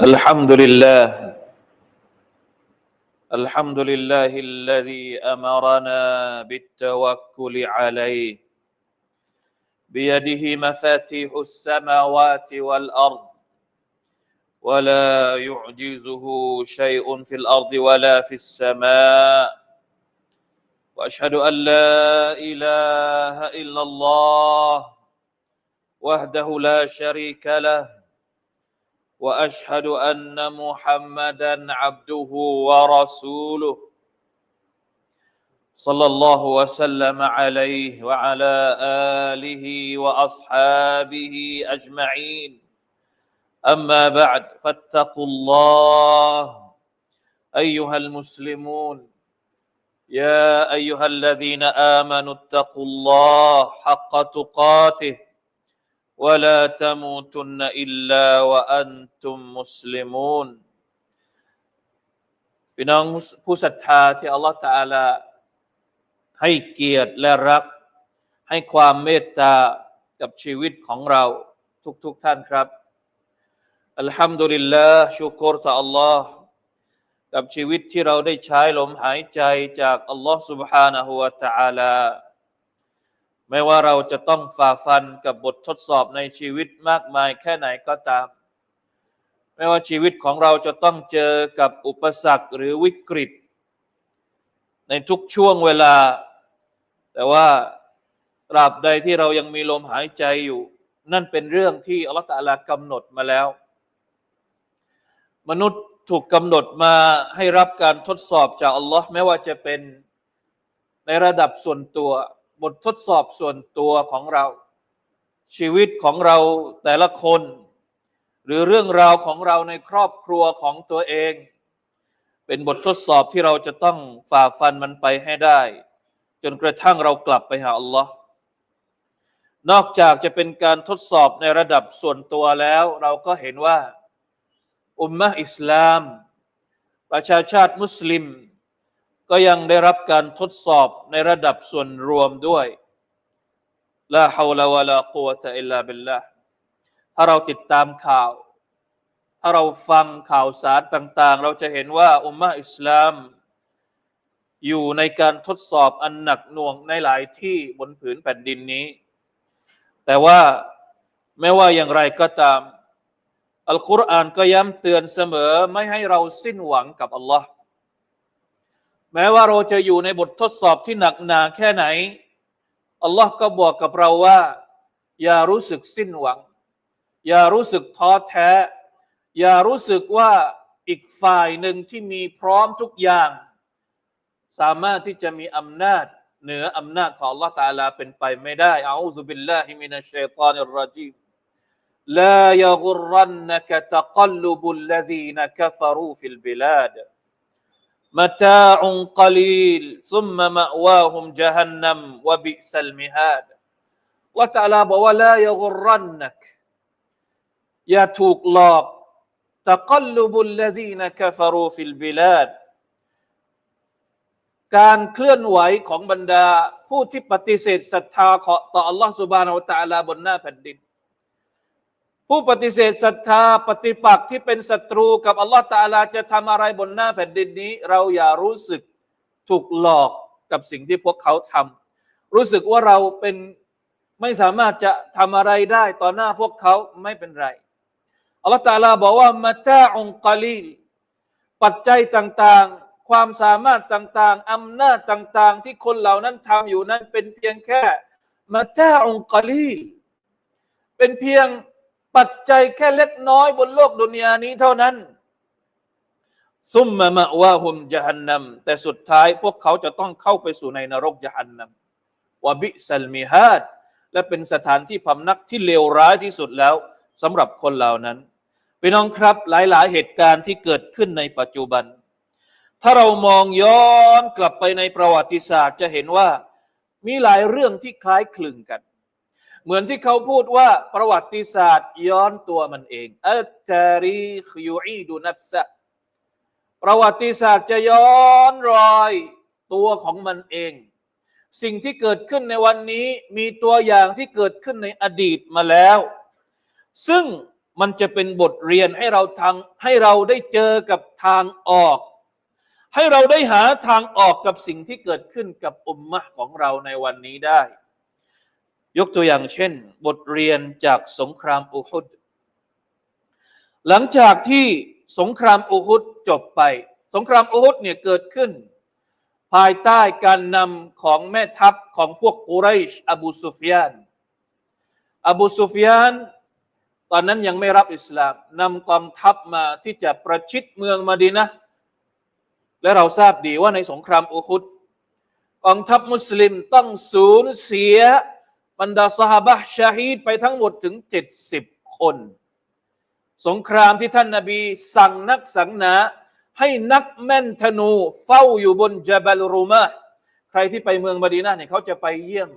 الحمد لله الحمد لله الذي أمرنا بالتوكل عليه. بيده مفاتيح السماوات والأرض. ولا يعجزه شيء في الأرض ولا في السماء. وأشهد أن لا إله إلا الله. وحده لا شريك له. وأشهد أن محمدا عبده ورسوله صلى الله وسلم عليه وعلى آله وأصحابه أجمعين. أما بعد فاتقوا الله أيها المسلمون يا أيها الذين آمنوا اتقوا الله حق تقاته. ولا تموتن الا وانتم مسلمون พี่น้องผู้ศรัทธาที่อัลลอฮฺตะอาลาให้เกียรติและรัก ให้ความเมตตากับชีวิตของเราทุกๆทท่านครับอัลฮัมดุลิลลาห์ชุกรต่ออัลลอฮ์กับชีวิตที่เราได้ใช้ลมหายใจจากอัลลอฮ์ سبحانه และ تعالى ไม่ว่าเราจะต้องฝ่าฟันกับบททดสอบในชีวิตมากมายแค่ไหนก็ตาม ไม่ว่าชีวิตของเราจะต้องเจอกับอุปสรรคหรือวิกฤต ในทุกช่วงเวลา แต่ว่าตราบใดที่เรายังมีลมหายใจอยู่ นั่นเป็นเรื่องที่อัลลอฮฺตะลากำหนดมาแล้ว มนุษย์ถูกกำหนดมาให้รับการทดสอบจากอัลลอฮ์ไม่ว่าจะเป็นในระดับส่วนตัว บททดสอบส่วนตัวของเรา ชีวิตของเราแต่ละคน หรือเรื่องราวของเราในครอบครัวของตัวเอง เป็นบททดสอบที่เราจะต้องฝ่าฟันมันไปให้ได้ จนกระทั่งเรากลับไปหาอัลลอฮ์นอกจากจะเป็นการทดสอบในระดับส่วนตัวแล้ว เราก็เห็นว่า อุมมะอิสลาม ประชาชาติมุสลิม ก็ยังได้รับการทดสอบในระดับส่วนรวมด้วยลาฮาวลาวะลากุวะตะอิลลาบิลลาถ้าเราติดตามข่าว ถ้าเราฟังข่าวสารต่าง ๆ เราจะเห็นว่าอุมมะอิสลาม อยู่ในการทดสอบอันหนักหน่วงในหลายที่บนผืนแผ่นดินนี้ แต่ว่าไม่ว่าอย่างไรก็ตาม อัลกุรอานก็ย้ำเตือนเสมอไม่ให้เราสิ้นหวังกับอัลลอฮ์ แม้ว่าเราจะอยู่ในบททดสอบที่หนักหนาแค่ไหน อัลลอฮ์ก็บอกกับเราว่า อย่ารู้สึกสิ้นหวัง อย่ารู้สึกท้อแท้ อย่ารู้สึกว่าอีกฝ่ายหนึ่งที่มีพร้อมทุกอย่าง สามารถที่จะมีอำนาจเหนืออำนาจของ Allah ตาลาเป็นไปไม่ได้อาอุซุบิลลาฮิมินัชชัยฏานิรรจีม لا يغرنك تقلب الذين كفروا في البلاد มาตาอุงกลีลซุมมะมะวาฮุมจฮันนัมวะบิสัลมิฮาดละตะลาบอกว่าลายกรันนักอย่าถูกหลอกตะกัลลุบุลลซีนกฟารูฟิลบิลาดการเคลื่อนไหวของบรรดาผู้ที่ปฏิเสธศรัทธาขอต่ออัลลอฮฺสุบานอัลตะลาบนหน้าแผ่นดิน ผู้ปฏิเสธศรัทธาปฏิปักษ์ที่เป็นศัตรูกับอัลลอฮ์ตาลาจะทำอะไรบนหน้าแผ่นดินนี้ เราอย่ารู้สึกถูกหลอกกับสิ่งที่พวกเขาทำรู้สึกว่าเราเป็นไม่สามารถจะทำอะไรได้ต่อหน้าพวกเขาไม่เป็นไรอัลลอฮ์ตาลาบอกว่ามาตาองกาลีปัจจัยต่างๆ ความสามารถต่างๆอำนาจต่างๆ ที่คนเหล่านั้นทำอยู่นั้นเป็นเพียงแค่มาตาองกาลีเป็นเพียง ปัจจัยแค่เล็กน้อยบนโลกดุนยานี้เท่านั้น ซุมมะมะวาฮุมจฮันนัมแต่สุดท้ายพวกเขาจะต้องเข้าไปสู่ในนรกจฮันนัมวะบิสัลมิฮาดและเป็นสถานที่พำนักที่เลวร้ายที่สุดแล้วสำหรับคนเหล่านั้นพี่น้องครับหลาย ๆ เหตุการณ์ที่เกิดขึ้นในปัจจุบัน ถ้าเรามองย้อนกลับไปในประวัติศาสตร์จะเห็นว่ามีหลายเรื่องที่คล้ายคลึงกัน เหมือนที่เขาพูดว่าประวัติศาสตร์ ย้อนตัวมันเองอัตตารีขยูอีดูนัฟซะประวัติศาสตร์จะย้อนรอยตัวของมันเอง สิ่งที่เกิดขึ้นในวันนี้มีตัวอย่างที่เกิดขึ้นในอดีตมาแล้ว ซึ่งมันจะเป็นบทเรียนให้เราทางให้เราได้เจอกับทางออก ให้เราได้หาทางออกกับสิ่งที่เกิดขึ้นกับอุมมะของเราในวันนี้ได้ ยกตัวอย่างเช่น บทเรียนจากสงครามอุฮุดหลังจากที่สงครามอุฮุดจบไป สงครามอุฮุดเนี่ยเกิดขึ้น ภายใต้การนำของแม่ทัพของพวกกุไรชอบูซุฟยาน อบูซุฟยานตอนนั้นยังไม่รับอิสลามนำกองทัพมาที่จะประชิดเมืองมาดีนะและเราทราบดีว่าในสงครามอุฮุดกองทัพมุสลิมต้องสูญเสีย บรรดาสหบะชาฮีดไปทั้งหมดถึงเจ็ดสิบคน สงครามที่ท่านนาบีสั่งนักสังนาให้นักแม่นธนูเฝ้าอยู่บนจาบัลรูมาใครที่ไปเมืองมดีนะห์เนี่ยเขาจะไปเยี่ยม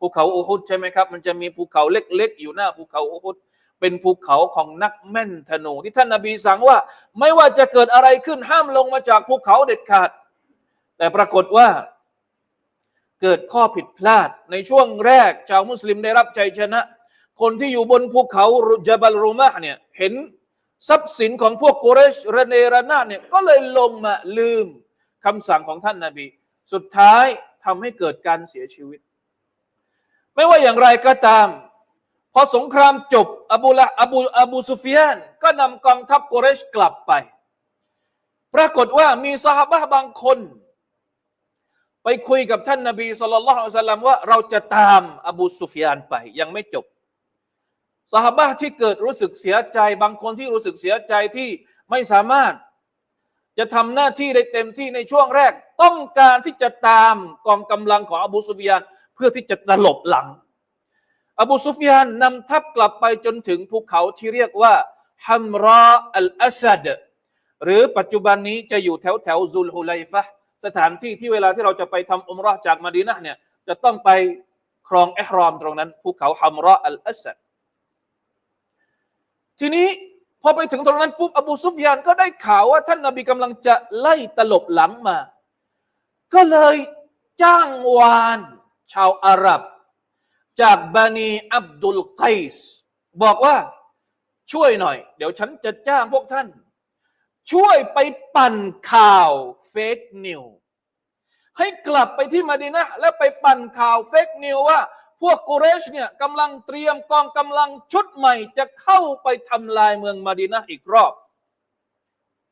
ภูเขาอูฮุดใช่ไหมครับ มันจะมีภูเขาเล็กๆ อยู่หน้าภูเขาอูฮุดเป็นภูเขาของนักแม่นธนู ที่ท่านนาบีสั่งว่า ไม่ว่าจะเกิดอะไรขึ้นห้ามลงมาจากภูเขาเด็ดขาด แต่ปรากฏว่า เกิดข้อผิดพลาด ในช่วงแรกชาวมุสลิมได้รับใจชนะ คนที่อยู่บนภูเขาจาบัลรูมะเนี่ยเห็นทรัพย์สินของพวกกุเรชระเนระนาเนี่ยก็เลยลงมาลืมคำสั่งของท่านนาบี สุดท้ายทำให้เกิดการเสียชีวิต ไม่ว่าอย่างไรก็ตาม พอสงครามจบอบูละอบูอบูซุฟยาน ก็นำกองทัพกุเรชกลับไป ปรากฏว่ามีสหบะบางคน ไปคุยกับท่านนาบีสุลต่านละสัลลัมว่าเราจะตามอบูซุฟยานไปยังไม่จบสหบะที่เกิดรู้สึกเสียใจ บางคนที่รู้สึกเสียใจที่ไม่สามารถ จะทำหน้าที่ได้เต็มที่ในช่วงแรก ต้องการที่จะตามกองกำลังของอบูซุฟยานเพื่อที่จะตลบหลัง อบูซุฟยานนำทัพกลับไปจนถึงภูเขาที่เรียกว่าฮัมราอัลอัสดหรือปัจจุบันนี้จะอยู่แถวแถวซุลฮุไลฟะ สถานที่ที่เวลาที่เราจะไปทำอุมราะจากมะดีนะเนี่ยจะต้องไปครองอิหรอมตรงนั้นภูเขาฮัมราอัลอัสดทีนี้พอไปถึงตรงนั้นปุ๊บอบูซุฟยานก็ได้ข่าวว่าท่านนบีกำลังจะไล่ตลบหลังมา ก็เลยจ้างวาน ชาวอาหรับ จากบานีอับดุลไกส์บอกว่าช่วยหน่อย เดี๋ยวฉันจะจ้างพวกท่าน ช่วยไปปั่นข่าวเฟกนิวให้กลับไปที่มาดีนะแล้วไปปั่นข่าวเฟกนิวว่า พวกกุเรชเนี่ยกำลังเตรียมกองกำลังชุดใหม่ จะเข้าไปทำลายเมืองมาดีนะอีกรอบ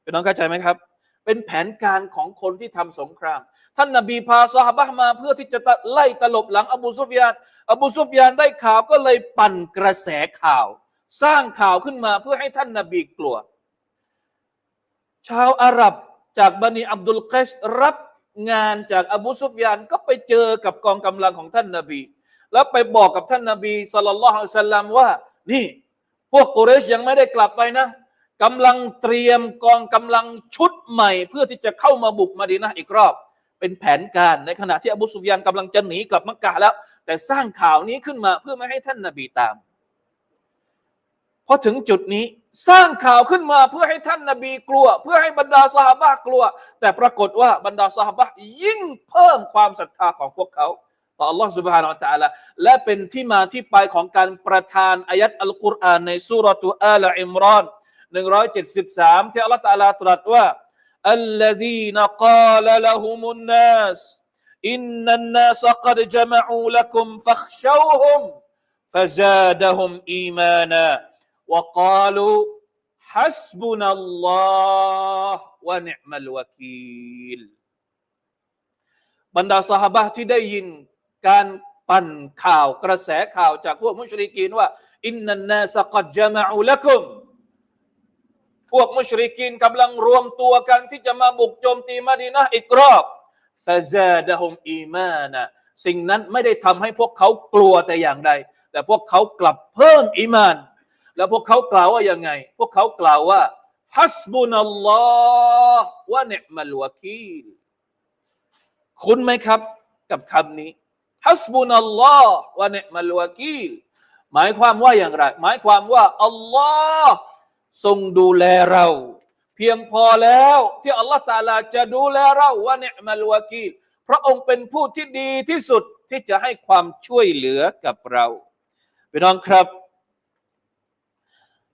เป็นน้องเข้าใจไหมครับ เป็นแผนการของคนที่ทำสงคราม ท่านนบีพาซอฮาบะมาเพื่อที่จะไล่ตลบหลังอบูซุฟยาน อบูซุฟยานได้ข่าวก็เลยปั่นกระแสข่าว สร้างข่าวขึ้นมาเพื่อให้ท่านนบีกลัว ชาวอาหรับจากบันิอับดุลกัสรับงานจากอบูซุฟยานก็ไปเจอกับกองกำลังของท่านนบี แล้วไปบอกกับท่านนบีสัลลัลลอฮุอะลัยฮิวะสัลลัมว่า นี่ พวกกุเรชยังไม่ได้กลับไปนะกำลังเตรียมกองกำลังชุดใหม่ เพื่อที่จะเข้ามาบุกมาดีนะอีกรอบ เป็นแผนการในขณะที่อบูซุฟยานกำลังจะหนีกลับมักกะแล้ว แต่สร้างข่าวนี้ขึ้นมาเพื่อไม่ให้ท่านนบีตาม พอถึงจุดนี้สร้างข่าวขึ้นมาเพื่อให้ท่านนบีกลัว เพื่อให้บรรดาสหบะห์กลัว แต่ปรากฏว่าบรรดาสหบะห์ยิ่งเพิ่มความศรัทธาของพวกเขา ต่อ Allah سبحانه และ تعالى และเป็นที่มาที่ไปของการประทานอายัดอัลกุรอานในสุรทูอาลอิมรอน173 ที่ Allah Taala ตรัสว่า الذين قال لهم الناس إن الناس قد جمعوا لكم فاخشوهم فزادهم إيمانا وقالوا حسبنا الله ونعم الوكيل บรรดาสหบะห์ที่ได้ยินการปั่นข่าวกระแสข่าวจากพวกมุชริกีนว่า อินนันนาสกัดจามะอูละกุม พวกมุชริกีนกำลังรวมตัวกันที่จะมาบุกโจมตีมาดีนะห์อีกรอบฟาซาดะฮุมอีมานะสิ่งนั้นไม่ได้ทำให้พวกเขากลัวแต่อย่างใด แต่พวกเขากลับเพิ่มอีมาน แล้วพวกเขากล่าวว่ายังไง พวกเขากล่าวว่าฮัสบุนัลลอฮ์วะเนมัลวะคีลคุ้นไหมครับ กับคำนี้ฮัสบุนัลลอฮ์วะเนมัลวะกีลหมายความว่าอย่างไร หมายความว่าอัลลอฮ์ทรงดูแลเรา เพียงพอแล้ว ที่อัลลอฮ์ตาลาจะดูแลเราว่าเนมัลวะกีลพระองค์เป็นผู้ที่ดีที่สุดที่จะให้ความช่วยเหลือกับเราพี่น้องครับ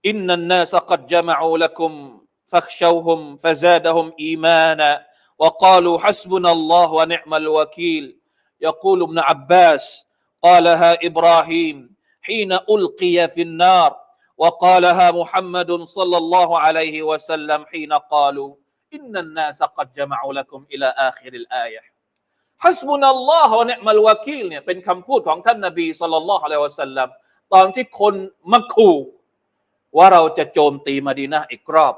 إن الناس قد جمعوا لكم فاخشوهم فزادهم إيمانا وقالوا حسبنا الله ونعم الوكيل يقول ابن عباس قالها إبراهيم حين ألقي في النار وقالها محمد صلى الله عليه وسلم حين قالوا إن الناس قد جمعوا لكم إلى آخر الآية حسبنا الله ونعم الوكيلเนี่ยเป็นคำพูดของท่านนบีสัลลัลลอฮุอะลัยฮิวะสัลลัมตอนที่คนมักคู ว่าเราจะโจมตีมะดีนะอีกรอบ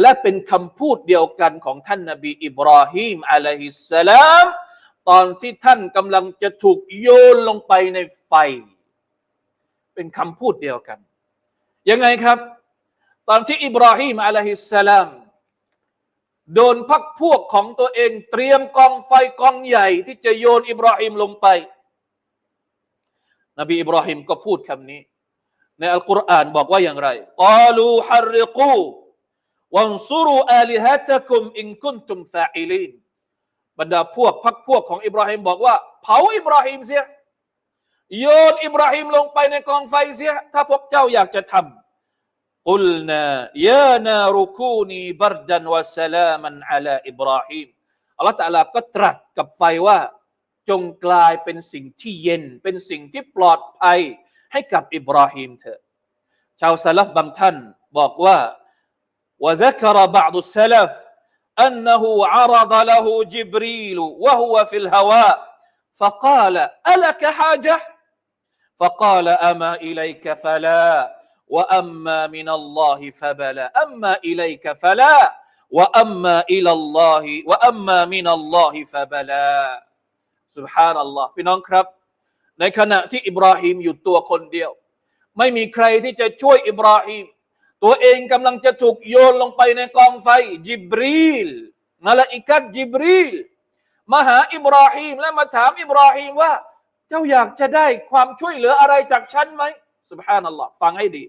และเป็นคำพูดเดียวกันของท่านนบีอิบราฮิมอะลัยฮิสสลามตอนที่ท่านกำลังจะถูกโยนลงไปในไฟ เป็นคำพูดเดียวกัน ยังไงครับ ตอนที่อิบราฮิมอะลัยฮิสสลามโดนพักพวกของตัวเองเตรียมกองไฟกองใหญ่ที่จะโยนอิบราฮิมลงไป นบีอิบราฮิมก็พูดคำนี้ ในอัลกุรอานบอกว่าอย่างไรกาลูฮัรริกูวันซุรูอาลิฮะตะกุมอินคุนตุมฟาอิลีนบรรดาพวกพักพวกของอิบราฮิมบอกว่า เผาอิบราฮิมเสียโยนอิบราฮิมลงไปในกองไฟเสีย ถ้าพวกเจ้าอยากจะทำกุลนายานารุคูนีบรดันวะสลามันอะลาอิบราฮิมอัลลอฮฺตะลาก็ตรัสกับไฟว่า จงกลายเป็นสิ่งที่เย็น เป็นสิ่งที่ปลอดภัย ให้กับอิบราฮิมเถอะ ชาวสลับบางท่านบอกว่า وذكر بعض السلف أنه عرض له جبريل وهو في الهواء فقال ألك حاجة فقال أما إليك فلا وأما من الله فبلا أما إليك فلا وأما إلى الله وأما من الله فبلا سبحان الله พี่น้องครับ ในขณะที่อิบราฮิมอยู่ตัวคนเดียว ไม่มีใครที่จะช่วยอิบราฮิมตัวเองกำลังจะถูกโยนลงไปในกองไฟจิบรีลมาลาอิกัดจิบรีลมาหาอิบราฮิมและมาถามอิบราฮิมว่า เจ้าอยากจะได้ความช่วยเหลืออะไรจากฉันไหมสุบฮานัลลอฮ์ฟังให้ดี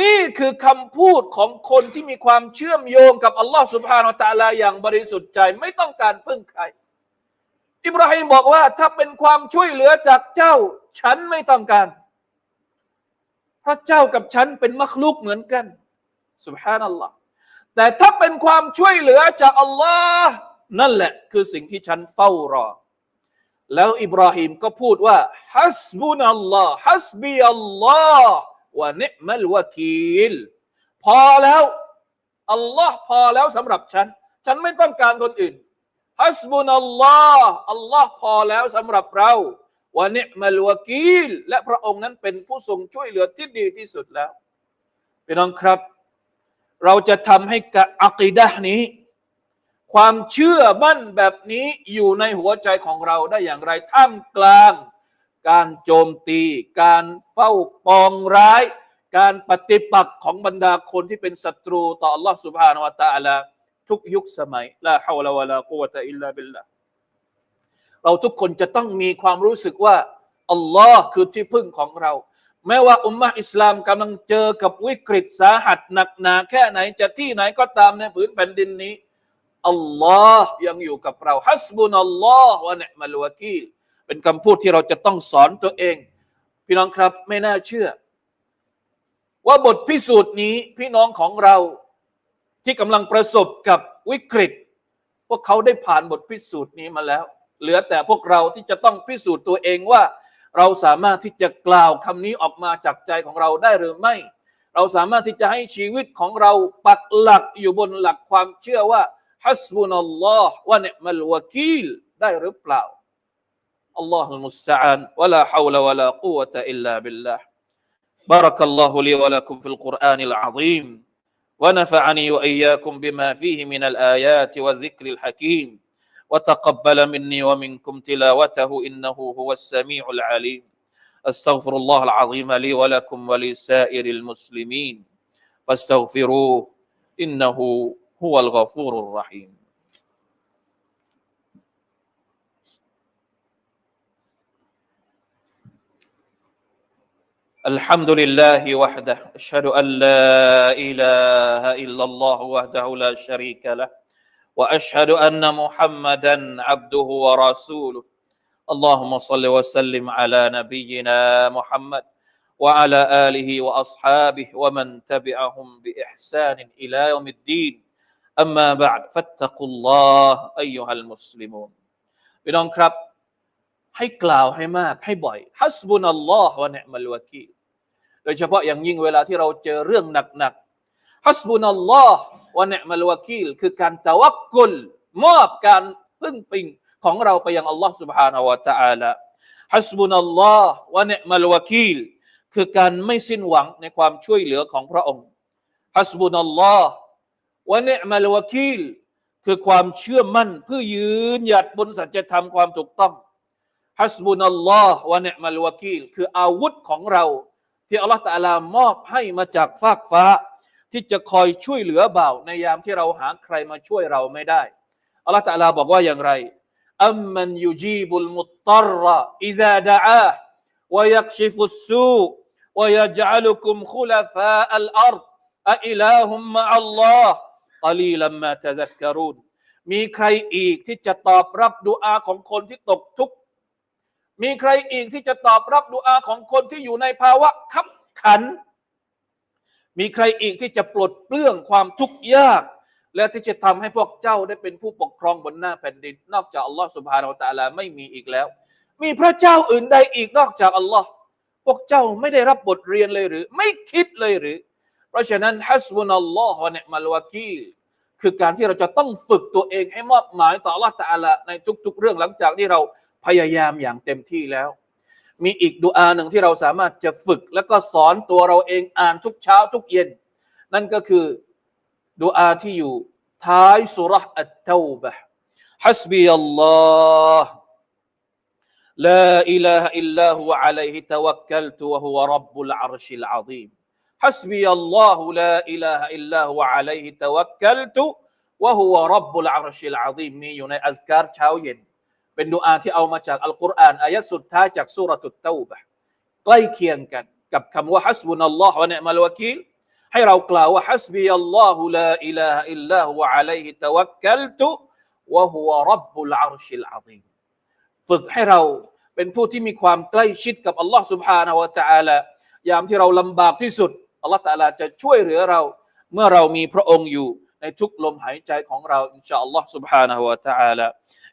นี่คือคำพูดของคนที่มีความเชื่อมโยงกับอัลลอฮ์สุบฮานาตะลาอย่างบริสุทธิ์ใจ ไม่ต้องการพึ่งใคร อิบราฮิมบอกว่า ถ้าเป็นความช่วยเหลือจากเจ้า ฉันไม่ต้องการพราะเจ้ากับฉันเป็นมักลุกเหมือนกันสุบฮานัลลอฮ์แต่ถ้าเป็นความช่วยเหลือจากอัลลอฮ์นั่นแหละ คือสิ่งที่ฉันเฝ้ารอ แล้วอิบราฮิมก็พูดว่าฮัสบุนัลลอฮ์ฮัสบีอัลลอฮ์วะนิมัลวะกีลพอแล้วอัลลอฮ์พอแล้วสำหรับฉัน ฉันไม่ต้องการคนอื่น ฮัสบุนัลลอฮ์อัลลอฮ์พอแล้วสำหรับเราวันนี้มัลวกีลและพระองค์นั้นเป็นผู้ทรงช่วยเหลือที่ดีที่สุดแล้วพี่น้องครับ เราจะทำให้กับอักีดะนี้ ความเชื่อมั่นแบบนี้อยู่ในหัวใจของเราได้อย่างไรท่ามกลาง การโจมตี การเฝ้าปองร้าย การปฏิปักษ์ของบรรดาคนที่เป็นศัตรูต่อ Allah Subhanahu wa Taala ทุกยุคสมัยลาฮาวลาวะลากุวะตะอิลลาบิลลาเราทุกคนจะต้องมีความรู้สึกว่าอัลลอฮ์คือที่พึ่งของเรา แม้ว่าอุมมะอิสลามกำลังเจอกับวิกฤตสาหัสหนักหนาแค่ไหนจะที่ไหนก็ตามในผืนแผ่นดินนี้อัลลอฮ์ยังอยู่กับเราฮัสบุนัลลอฮ์วะเนมัลวะกีลเป็นคำพูดที่เราจะต้องสอนตัวเอง พี่น้องครับไม่น่าเชื่อ ว่าบทพิสูจน์นี้พี่น้องของเรา ที่กำลังประสบกับวิกฤต พวกเขาได้ผ่านบทพิสูจน์นี้มาแล้ว เหลือแต่พวกเราที่จะต้องพิสูจน์ตัวเองว่า เราสามารถที่จะกล่าวคำนี้ออกมาจากใจของเราได้หรือไม่ เราสามารถที่จะให้ชีวิตของเราปักหลักอยู่บนหลักความเชื่อว่า حسبنا الله ونعم الوكيل ได้หรือเปล่า الله المستعان ولا حول ولا قوة إلا بالله بارك الله لي ولكم في القرآن العظيم ونفعني وإياكم بما فيه من الآيات والذكر الحكيم. وتقبل مني ومنكم تلاوته إنه هو السميع العليم. أستغفر الله العظيم لي ولكم ولسائر المسلمين. فاستغفروه إنه هو الغفور الرحيم. الحمد لله وحده. أشهد أن لا إله إلا الله وحده لا شريك له. وأشهد أن محمدا عبده ورسوله. اللهم صل وسلم على نبينا محمد وعلى آله وأصحابه ومن تبعهم بإحسان إلى يوم الدين. أما بعد فاتقوا الله أيها المسلمون. พี่น้องครับให้กล่าวให้มากให้บ่อย.ฮัสบุนัลลอฮ์วะเนมัลวะกีล ดยเฉพาะอย่างยิ่งเวลาที่เราเจอเรื่องหนักๆฮัสบุนัลลอฮ์วะเนะมัลวะกีลคือการตะวักกุลมอบการพึ่งพิงของเราไปยังอัลลอฮ์ سبحانه และ تعالى ฮัสบุนัลลอฮ์วะเนะมัลวะกีลคือการไม่สิ้นหวังในความช่วยเหลือของพระองค์ฮัสบุนัลลอฮ์วะเนะมัลวะกีลคือความเชื่อมั่นเพื่อยืนหยัดบนสัจธรรมความถูกต้องฮัสบุนัลลอฮ์วะเนะมัลวะกีลคืออาวุธของเรา ที่อัลลอฮฺตะอาลามอบให้มาจากฟากฟ้า ที่จะคอยช่วยเหลือเบาในยามที่เราหาใครมาช่วยเราไม่ได้อัลลอฮฺตะอาลาบอกว่าอย่างไรอัมมันยุจีบุลมุตตรอิซาดะอาวยักชิฟุสซูวยัจอัลุคุมคุลฟาอัลอัรดอะอิลาฮุมมะอัลลอฮ์กลีลัมมาตะซักกรูนมีใครอีกที่จะตอบรับดุอาของคนที่ตกทุกข์ มีใครอีกที่จะตอบรับดุอาของคนที่อยู่ในภาวะขับขัน มีใครอีกที่จะปลดเปลื้องความทุกข์ยาก และที่จะทำให้พวกเจ้าได้เป็นผู้ปกครองบนหน้าแผ่นดิน นอกจากอัลลอฮ์สุบฮานาอัลตะอาลาไม่มีอีกแล้ว มีพระเจ้าอื่นใดอีกนอกจากอัลลอฮ์พวกเจ้าไม่ได้รับบทเรียนเลยหรือ ไม่คิดเลยหรือ เพราะฉะนั้นฮัสบุนัลลอฮ์วะเนะมัลวะกีคือการที่เราจะต้องฝึกตัวเองให้มอบหมายต่ออัลลอฮ์ตะอาลาในทุก ๆ เรื่องหลังจากที่เรา พยายามอย่างเต็มที่แล้ว มีอีกดุอาหนึ่งที่เราสามารถจะฝึกแล้วก็สอนตัวเราเองอ่านทุกเช้าทุกเย็น นั่นก็คือดุอาที่อยู่ท้ายสุรษอัตเตาบะฮัสบีอัลลอฮ์ لا إله إلا هو عليه توكلت وهو رب العرش العظيم حسبي الله لا إله إلا هو عليه توكلت وهو رب العرش العظيم มีอยู่ในอัซการเช้าเย็น เป็นดุอาที่เอามาจากอัลกุรอานอายะสุดท้ายจากสุรตุตเตาบะใกล้เคียงกันกับคำว่าฮัสบุนัลลอฮ์วะเนะมัลวะกีลให้เรากล่าวว่าฮัสบีอัลลอฮุลาอิลาฮะอิลลาฮุอะลัยฮิตะวักกัลตุวะฮุวะรับบุลอาร์ชิลอาซีมฝึกให้เราเป็นผู้ที่มีความใกล้ชิดกับอัลลอฮ์ سبحانه และ تعالى ยามที่เราลำบากที่สุดอัลลอฮ์ تعالى จะช่วยเหลือเรา เมื่อเรามีพระองค์อยู่ในทุกลมหายใจของเราอินชาอัลลอฮ์ سبحانه และ تعالى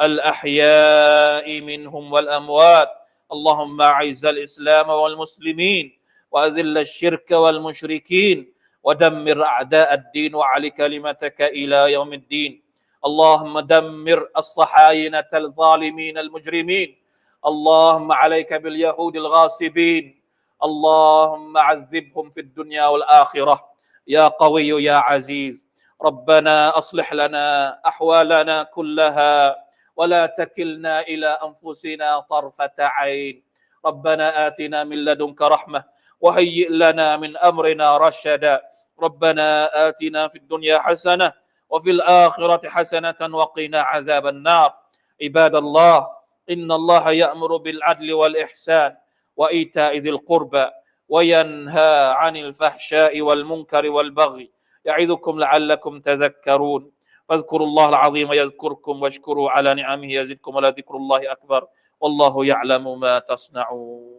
الأحياء منهم والأموات. اللهم أعز الإسلام والمسلمين وأذل الشرك والمشركين ودمر أعداء الدين وعلي كلمتك إلى يوم الدين. اللهم دمر الصحاينة الظالمين المجرمين. اللهم عليك باليهود الغاصبين. اللهم عذبهم في الدنيا والآخرة. يا قوي يا عزيز. ربنا أصلح لنا أحوالنا كلها. ولا تكلنا إلى أنفسنا طرفة عين. ربنا آتنا من لدنك رحمة وهيئ لنا من أمرنا رشدا. ربنا آتنا في الدنيا حسنة وفي الآخرة حسنة وقنا عذاب النار. عباد الله إن الله يأمر بالعدل والإحسان وإيتاء ذي القربى وينهى عن الفحشاء والمنكر والبغي. يعظكم لعلكم تذكرون. فاذكروا الله العظيم يذكركم واشكروا على نعمه يزدكم ولذكر الله أكبر والله يعلم ما تصنعون